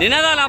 నినాదాలు ఆ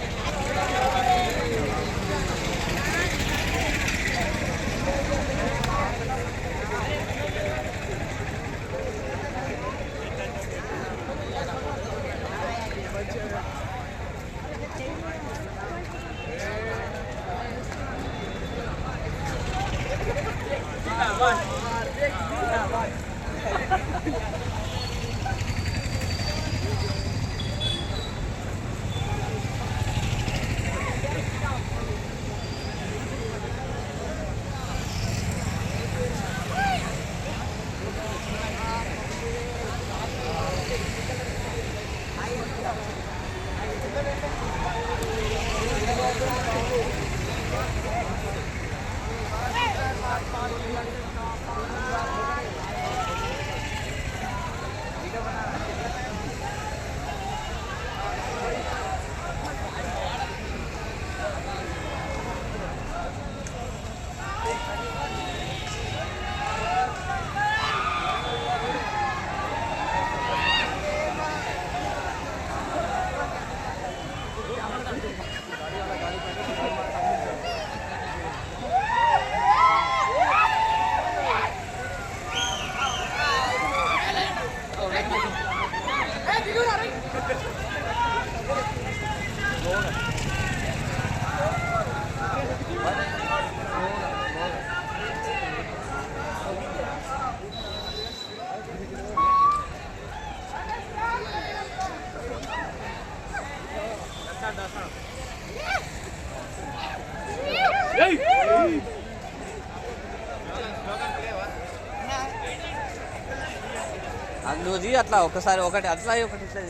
అట్లా ఒకసారి ఒకటి అట్లా ఒకటి ఇట్లా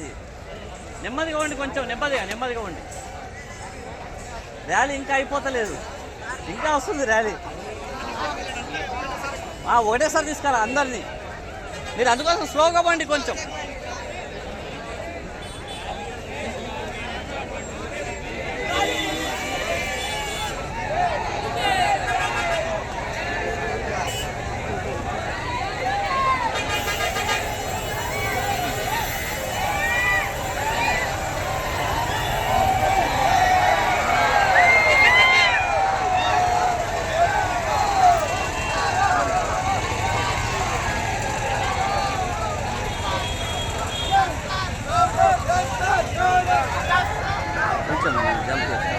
నెమ్మదిగా ఉండి కొంచెం నెమ్మదిగా నెమ్మదిగా ఉండి. ర్యాలీ ఇంకా అయిపోతలేదు. ఇంకా వస్తుంది ర్యాలీ. ఒకటేసారి తీసుకురా అందరినీ. మీరు అందుకోసం స్లోగా బండి కొంచెం జంప్ చేసి.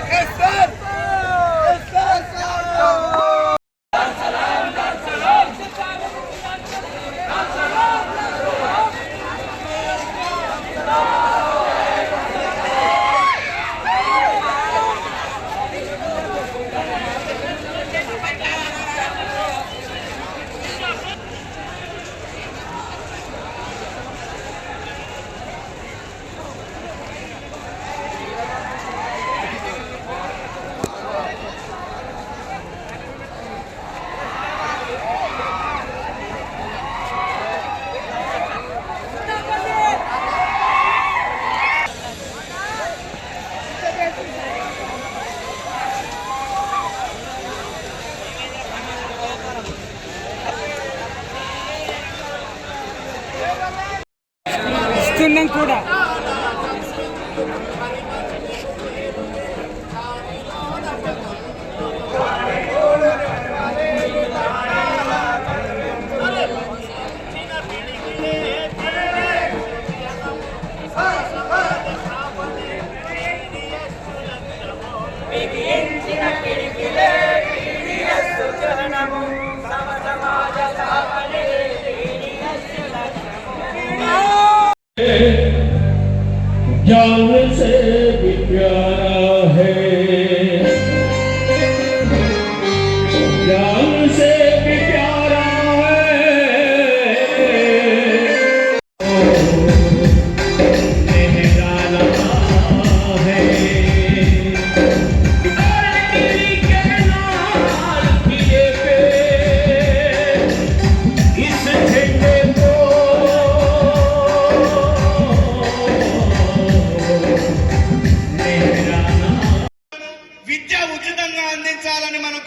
ఇస్తున్నాం కూడా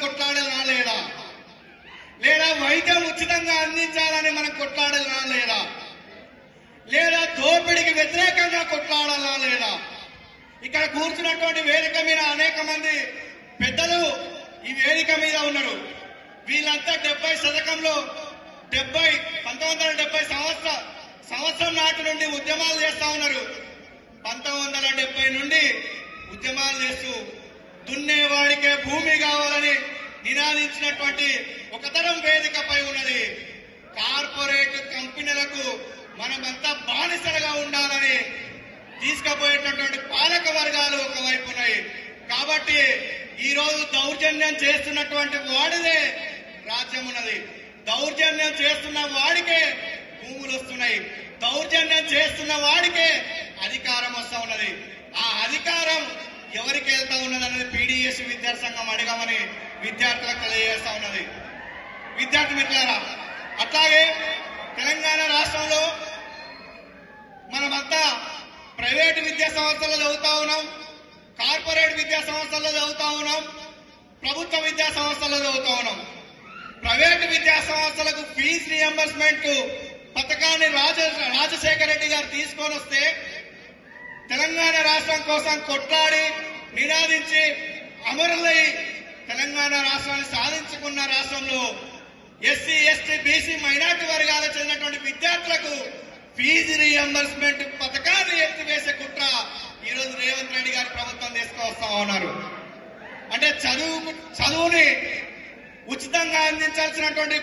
అందించాలని మనం లేదా? లేదా వైద్యం ఉచితంగా అందించాలని మనం కొట్లాడాలా లేదా? లేదా దోపిడికి వ్యతిరేకంగా కొట్లాడాలా లేదా? ఇక్కడ కూర్చున్నటువంటి వేదిక మీద అనేక మంది పెద్దలు ఈ వేదిక మీద ఉన్నారు. వీళ్ళంతా డెబ్బై శతకంలో డెబ్బై పంతొమ్మిది వందల డెబ్బై సంవత్సర సంవత్సరం నాటి నుండి ఉద్యమాలు చేస్తా ఉన్నారు. పంతొమ్మిది వందల డెబ్బై నుండి ఉద్యమాలు చేస్తూ దున్నేవాడికే భూమి కావాలని నినాదించినటువంటి ఒక తరం వేదికపై ఉన్నది. కార్పొరేట్ కంపెనీలకు మనమంతా బానిసలుగా ఉండాలని తీసుకుపోయేటటువంటి పాలక వర్గాలు ఒకవైపు ఉన్నాయి. కాబట్టి ఈ రోజు దౌర్జన్యం చేస్తున్నటువంటి వాడిదే రాజ్యం ఉన్నది. దౌర్జన్యం చేస్తున్న వాడికే భూములు వస్తున్నాయి. దౌర్జన్యం చేస్తున్న వాడికే అధికారం వస్తా ఉన్నది. ఆ అధికారం ఎవరికి వెళ్తా ఉన్నది అనేది పీడిఎస్ విద్యాసంఘం అడగమని విద్యార్థులకు తెలియజేస్తా ఉన్నది. విద్యార్థి మిత్రులారా అట్లాగే తెలంగాణ రాష్ట్రంలో మనమంతా ప్రైవేటు విద్యా సంస్థల్లో చదువుతా ఉన్నాం కార్పొరేట్ విద్యా సంస్థల్లో చదువుతా ఉన్నాం ప్రభుత్వ విద్యా సంస్థల్లో చదువుతా ఉన్నాం. ప్రైవేటు విద్యా సంస్థలకు ఫీజు రియంబర్స్మెంట్ పథకాన్ని రాజ రాజశేఖర రెడ్డి గారు తీసుకొని వస్తే తెలంగాణ రాష్ట్రం కోసం కొట్లాడి నినాదించి అమరులై తెలంగాణ రాష్ట్రాన్ని సాధించుకున్న రాష్ట్రంలో ఎస్సీ ఎస్టీ బీసీ మైనార్టీ వర్గాలకు చెందినటువంటి విద్యార్థులకు ఫీజు రీఎంబర్స్మెంట్ పథకాన్ని ఎత్తివేసే కుట్ర ఈరోజు రేవంత్ రెడ్డి గారి ప్రభుత్వం తీసుకొస్తా ఉన్నారు. అంటే చదువు చదువుని ఉచితంగా అందించాల్సినటువంటి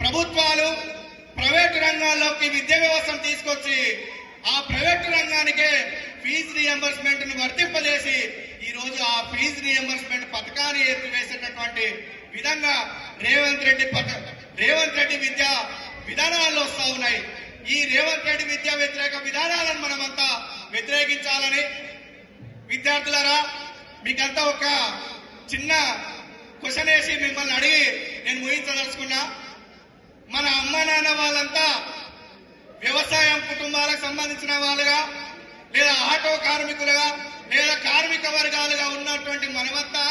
ప్రభుత్వాలు ప్రైవేటు రంగాల్లోకి విద్యా వ్యవస్థను తీసుకొచ్చి ఆ ప్రైవేటు రంగానికే ఫీజు రీఎంబర్స్మెంట్ను వర్తింపజేసి ఈ రోజు ఆ ఫీజు రియంబర్స్మెంట్ పథకాన్ని ఎత్తివేసేటటువంటి విధంగా రేవంత్ రెడ్డి రేవంత్ రెడ్డి విద్యా విధానాలు వస్తా ఉన్నాయి. ఈ రేవంత్ రెడ్డి విద్యా వ్యతిరేక విధానాలను మనమంతా వ్యతిరేకించాలని విద్యార్థులరా మీకంతా ఒక చిన్న క్వశ్చన్ వేసి మిమ్మల్ని అడిగి నేను ముగించదలుచుకున్నా. మన అమ్మ నాన్న వాళ్ళంతా వ్యవసాయం కుటుంబాలకు సంబంధించిన వాళ్ళుగా లేదా ఆటో కార్మికులుగా లేదా కార్మిక వర్గాలుగా ఉన్నటువంటి మనమంతా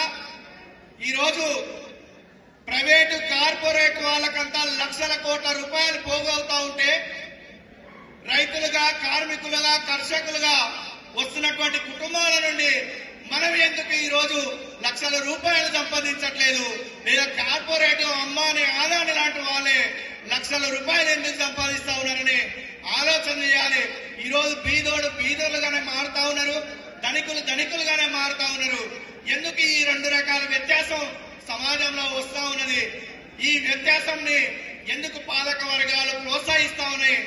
ఈరోజు ప్రైవేటు కార్పొరేట్ వాళ్ళకంతా లక్షల కోట్ల రూపాయలు పోగవుతా ఉంటే రైతులుగా కార్మికులుగా కర్షకులుగా వస్తున్నటువంటి కుటుంబాల నుండి మనం ఎందుకు ఈరోజు లక్షల రూపాయలు సంపాదించట్లేదు? లేదా కార్పొరేట్ అమ్మాని ఆదాని లాంటి వాళ్ళే లక్షల రూపాయలు ఎందుకు సంపాదిస్తా ఉన్నారని ఆలోచన చేయాలి. ఈరోజు బీదోడు బీదోలుగానే మారుతా ఉన్నారు. ధనికులు ధనికులుగానే మారుతా ఉన్నారు. ఎందుకు ఈ రెండు రకాల వ్యత్యాసం సమాజంలో వస్తా ఉన్నది? ఈ వ్యత్యాసంని ఎందుకు పాలక వర్గాలు ప్రోత్సహిస్తా ఉన్నాయి?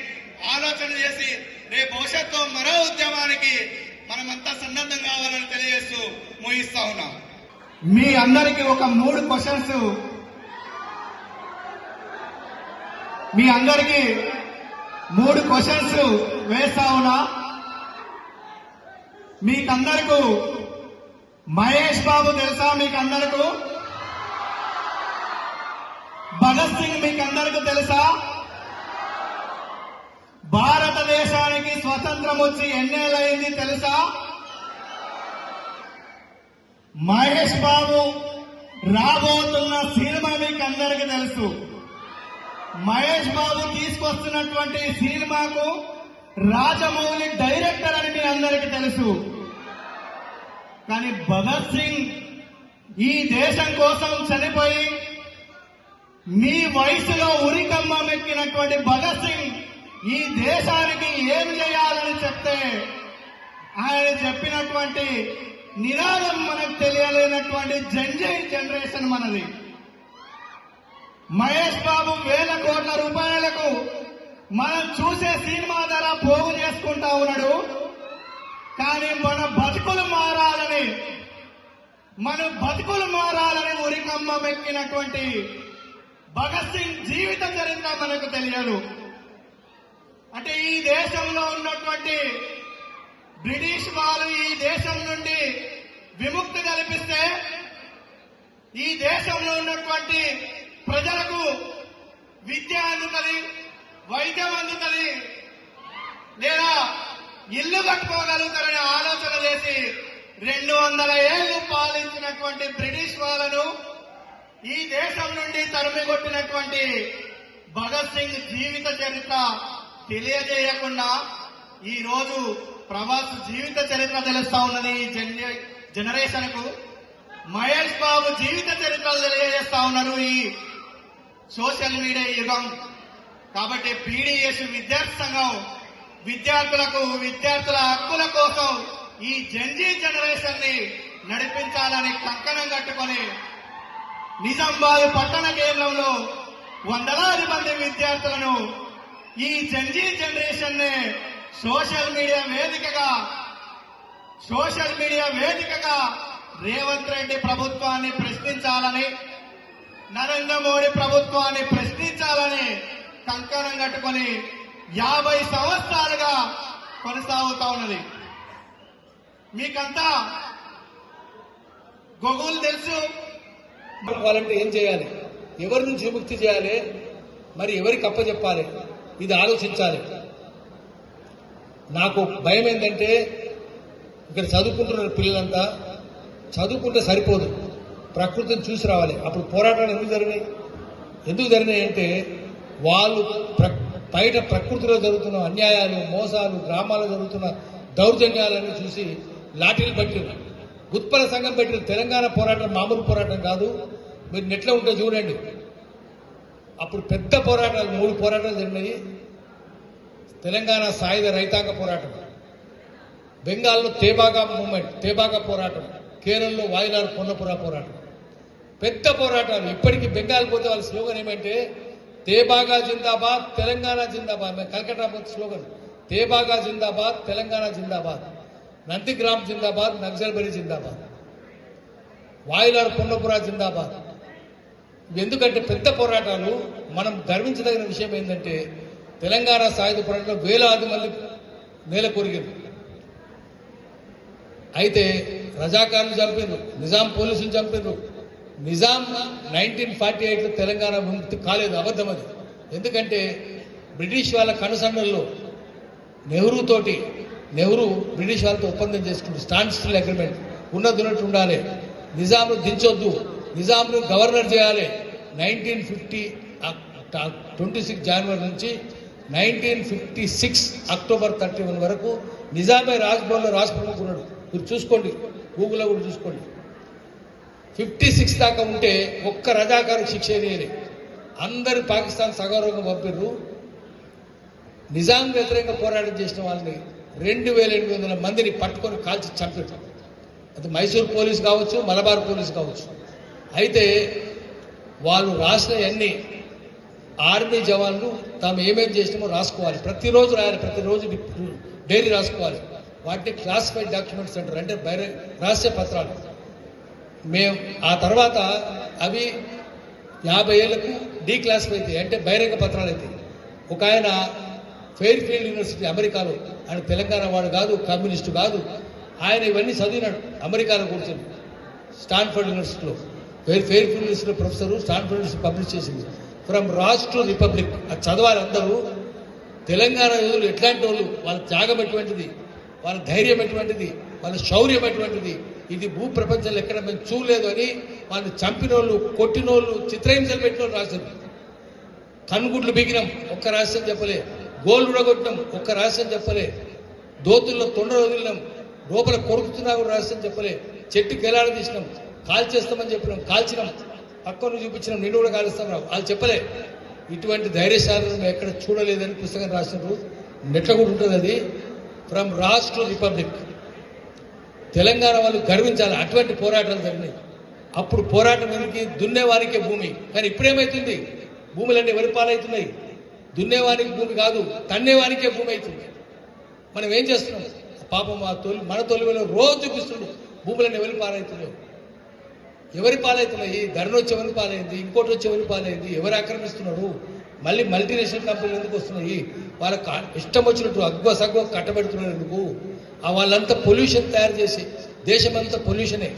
ఆలోచన చేసి రేపు భవిష్యత్తు మరో ఉద్యమానికి మనమంతా సన్నద్ధం కావాలని తెలియజేస్తూ ముగిస్తా ఉన్నాం. మీ అందరికీ ఒక మూడు క్వశ్చన్స్ మీ అందరికీ మూడు క్వశ్చన్స్ వేస్తా ఉన్నా. మీకందరకు మహేష్ బాబు తెలుసా మీకందరకు? భగత్ సింగ్ మీకందరకు తెలుసా? భారతదేశానికి స్వతంత్రం వచ్చి ఎన్నేళ్ళయింది తెలుసా? మహేష్ బాబు రాబోతున్న సినిమా మీకు అందరికీ తెలుసు. మహేష్ బాబు తీసుకొస్తున్నటువంటి సినిమాకు రాజమౌళి డైరెక్టర్ అని మీ అందరికి తెలుసు. కానీ భగత్ సింగ్ ఈ దేశం కోసం చనిపోయి మీ వయసులో ఉరికమ్మం ఎక్కినటువంటి భగత్ సింగ్ ఈ దేశానికి ఏం చేయాలని చెప్తే ఆయన చెప్పినటువంటి నినాదం మనకు తెలియలేనటువంటి జంజై జనరేషన్ మనది. మహేష్ బాబు వేల కోట్ల రూపాయలకు మనం చూసే సినిమా ధర పోగు చేసుకుంటా ఉన్నాడు. కానీ మన బతుకులు మారాలని మన బతుకులు మారాలని ఉరికమ్మం ఎక్కినటువంటి భగత్ సింగ్ జీవిత చరిత్ర మనకు తెలియదు. అంటే ఈ దేశంలో ఉన్నటువంటి బ్రిటిష్ వాళ్ళు ఈ దేశం నుండి విముక్తి కల్పిస్తే ఈ దేశంలో ఉన్నటువంటి ప్రజలకు విద్య అందుతుంది వైద్యం అందుతుంది లేదా ఇల్లు కట్టుకోగలుగుతారనే ఆలోచన చేసి రెండు వందల ఏళ్ళు పాలించినటువంటి బ్రిటిష్ వాళ్ళను ఈ దేశం నుండి తరిమి కొట్టినటువంటి భగత్ సింగ్ జీవిత చరిత్ర తెలియజేయకుండా ఈ రోజు ప్రభాస్ జీవిత చరిత్ర తెలుస్తా ఉన్నది ఈ జనరేషన్కు మహేష్ బాబు జీవిత చరిత్రలు తెలియజేస్తా ఉన్నారు ఈ సోషల్ మీడియా యుగం. కాబట్టి పీడిఎస్ విద్యార్థి సంఘం విద్యార్థులకు విద్యార్థుల హక్కుల కోసం ఈ జంజీ జనరేషన్ని నడిపించాలని కంకణం కట్టుకొని నిజామాబాద్ పట్టణ కేంద్రంలో వందలాది మంది విద్యార్థులను ఈ జంజీ జనరేషన్ని సోషల్ మీడియా వేదికగా సోషల్ మీడియా వేదికగా రేవంత్ రెడ్డి ప్రభుత్వాన్ని ప్రశ్నించాలని నరేంద్ర మోడీ ప్రభుత్వాన్ని ప్రశ్నించాలని కంకణం కట్టుకొని యాభై సంవత్సరాలుగా కొనసాగుతా ఉన్నది. మీకంతా గొగులు తెలుసు. వాళ్ళంటే ఏం చేయాలి? ఎవరి నుంచి విముక్తి చేయాలి? మరి ఎవరికి అప్పచెప్పాలి ఇది ఆలోచించాలి. నాకు భయం ఏంటంటే ఇక్కడ చదువుకుంటున్న పిల్లలంతా చదువుకుంటే సరిపోదు. ప్రకృతిని చూసి రావాలి. అప్పుడు పోరాటాలు ఎందుకు జరిగినాయి? ఎందుకు జరిగినాయి అంటే వాళ్ళు బయట ప్రకృతిలో జరుగుతున్న అన్యాయాలు మోసాలు గ్రామాల్లో జరుగుతున్న దౌర్జన్యాలను చూసి లాఠీలు పట్టిరు ఉత్పల సంఘం పెట్టిన తెలంగాణ పోరాటం మామూలు పోరాటం కాదు. మీరు నెట్లో ఉంటే చూడండి. అప్పుడు పెద్ద పోరాటాలు మూడు పోరాటాలు జరిగినాయి. తెలంగాణ సాయుధ రైతాంగ పోరాటం. బెంగాల్లో తేబాగా మూమెంట్ తేబాగా పోరాటం. కేరళలో వాయిలార్ పొన్నపుర పోరాటం. పెద్ద పోరాటాలు. ఇప్పటికీ బెంగాల్ పోతే వాళ్ళ స్లోగన్ ఏమంటే తేబాగా జిందాబాద్ తెలంగాణ జిందాబాద్. మేము కలకట్టా స్లోగన్. తేబాగా జిందాబాద్ తెలంగాణ జిందాబాద్. నందిగ్రామ్ జిందాబాద్ నక్సల్బరి జిందాబాద్. వాయిలార్ పొన్నపుర జిందాబాద్. ఎందుకంటే పెద్ద పోరాటాలు మనం గర్వించదగిన విషయం ఏంటంటే తెలంగాణ సాయుధ పోరాటంలో వేలాది మంది నేల కొరిగారు. అయితే రజాకారులు చంపారు నిజాం పోలీసులు చంపారు నిజాం నైన్టీన్ ఫార్టీ ఎయిట్లో తెలంగాణ విముక్తి కాలేదు అబద్ధం అది. ఎందుకంటే బ్రిటిష్ వాళ్ళ కనుసన్నల్లో నెహ్రూ తోటి నెహ్రూ బ్రిటిష్ వాళ్ళతో ఒప్పందం చేసుకుంది స్టాండ్ స్టిల్ అగ్రిమెంట్. ఉన్నది ఉన్నట్టు ఉండాలి. నిజాంను దించొద్దు. నిజాంను గవర్నర్ చేయాలి. నైన్టీన్ ఫిఫ్టీ ట్వంటీ సిక్స్ జనవరి నుంచి nineteen fifty six October thirty one వరకు నిజామే రాజ్భవన్లో రాష్ట్రపతి ఉన్నాడు మీరు చూసుకోండి. గూగుల్లో కూడా చూసుకోండి. ఫిఫ్టీ సిక్స్ దాకా ఉంటే ఒక్క రజాకారు శిక్ష వేయలే అందరు పాకిస్తాన్ సగౌరవంగా పంపిర్రు. నిజాం వ్యతిరేకంగా పోరాటం చేసిన వాళ్ళని రెండు వేల ఎనిమిది వందల మందిని పట్టుకొని కాల్చి చంపారు అది మైసూర్ పోలీస్ కావచ్చు మలబార్ పోలీస్ కావచ్చు. అయితే వాళ్ళు రాసిన అన్ని ఆర్మీ జవాన్లు తాము ఏమేం చేసినామో రాసుకోవాలి. ప్రతిరోజు రాయాలి ప్రతిరోజు డైరీ రాసుకోవాలి. వాటిని క్లాసిఫైడ్ డాక్యుమెంట్స్ అంటారు. అంటే బైర రహస్య పత్రాలు. మేము ఆ తర్వాత అవి యాభై ఏళ్ళకు డీక్లాసిఫై అవుతాయి అంటే బహిరంగ పత్రాలు అవుతాయి ఒక ఆయన ఫెయిర్ ఫీల్డ్ యూనివర్సిటీ అమెరికాలో ఆయన తెలంగాణ వాడు కాదు కమ్యూనిస్టు కాదు ఆయన ఇవన్నీ చదివినాడు అమెరికాలో కూర్చొని. స్టాన్ఫర్డ్ యూనివర్సిటీలో. ఫెయిర్ ఫెయిర్ ఫీల్డ్ యూనివర్సిటీలో ప్రొఫెసర్ స్టాన్ఫర్డ్ యూనివర్సిటీ పబ్లిష్ చేసింది. From Raj to republic. అది చదవాలి అందరూ. తెలంగాణ యోధులు ఎట్లాంటి వాళ్ళు? వాళ్ళ త్యాగం ఎటువంటిది? వాళ్ళ ధైర్యం ఎటువంటిది? వాళ్ళ శౌర్యం అటువంటిది. ఇది భూ ప్రపంచంలో ఎక్కడ మేము చూడలేదు అని వాళ్ళు చంపినోళ్ళు కొట్టినోళ్ళు చిత్రహింసలు పెట్టిన వాళ్ళు రాశారు కన్నుగుడ్లు బిగినాం ఒక్క రహస్యం చెప్పలే. గోల్ ఉడగొట్టినాం ఒక్క రహస్యం చెప్పలే. దోతుల్లో తొండ వదిలినాం లోపల కొరుకుతున్నా కూడా రహస్యం చెప్పలే. చెట్టు ఎలాడ తీసినాం కాల్చేస్తామని చెప్పినాం కాల్చినాం. పక్కను చూపించినాం నిన్ను కూడా కాలుస్తాం రావు. వాళ్ళు చెప్పలే. ఇటువంటి ధైర్యశాలను మేము ఎక్కడ చూడలేదని పుస్తకం రాసినారు నెట్ల కూడా ఉంటుంది అది. ఫ్రమ్ రాష్ట్ర రిపబ్లిక్. తెలంగాణ వాళ్ళు గర్వించాలి. అటువంటి పోరాటాలు జరిగినాయి. అప్పుడు పోరాటం వెనక్కి దున్నేవారికే భూమి. కానీ ఇప్పుడేమవుతుంది భూములన్నీ ఎవరి పాలవుతున్నాయి. దున్నేవానికి భూమి కాదు తన్నేవానికే భూమి అవుతుంది. మనం ఏం చేస్తున్నాం? పాపం మా తొలి మన తొలిలో రోజు చూపిస్తుండు భూములన్నీ ఎవరి పాలవుతున్నాయి? ఎవరి పాలవుతున్నాయి? ధరణ వచ్చి ఎవరి పాలైంది ఇంకోటి వచ్చి ఎవరి పాలైంది ఎవరు ఆక్రమిస్తున్నారు? మళ్ళీ మల్టీనేషనల్ కంపెనీలు ఎందుకు వస్తున్నాయి? వాళ్ళకి ఇష్టం వచ్చినట్టు అగ్వ సగ్వ కట్టబెడుతున్నారు ఎందుకు? వాళ్ళంతా పొల్యూషన్ తయారు చేసి దేశమంతా పొల్యూషనే